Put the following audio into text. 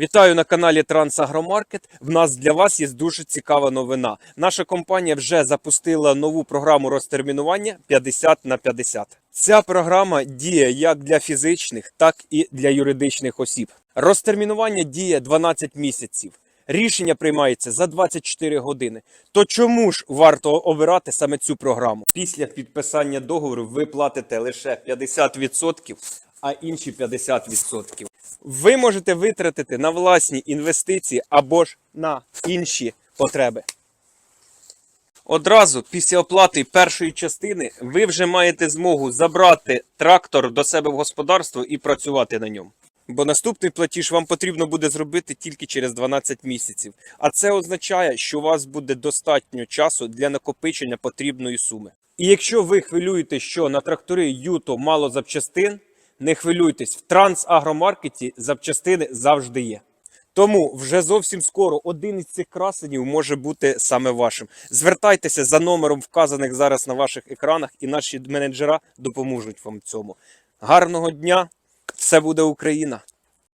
Вітаю на каналі Трансагромаркет. В нас для вас є дуже цікава новина. Наша компанія вже запустила нову програму розтермінування 50 на 50. Ця програма діє як для фізичних, так і для юридичних осіб. Розтермінування діє 12 місяців. Рішення приймається за 24 години. То чому ж варто обирати саме цю програму? Після підписання договору ви платите лише 50%, а інші 50%. Ви можете витратити на власні інвестиції або ж на інші потреби. Одразу після оплати першої частини ви вже маєте змогу забрати трактор до себе в господарство і працювати на ньому. Бо наступний платіж вам потрібно буде зробити тільки через 12 місяців. А це означає, що у вас буде достатньо часу для накопичення потрібної суми. І якщо ви хвилюєте, що на трактори Юто мало запчастин, не хвилюйтесь, в трансагромаркеті запчастини завжди є. Тому вже зовсім скоро один із цих красенів може бути саме вашим. Звертайтеся за номером, вказаних зараз на ваших екранах, і наші менеджера допоможуть вам цьому. Гарного дня! Все буде Україна!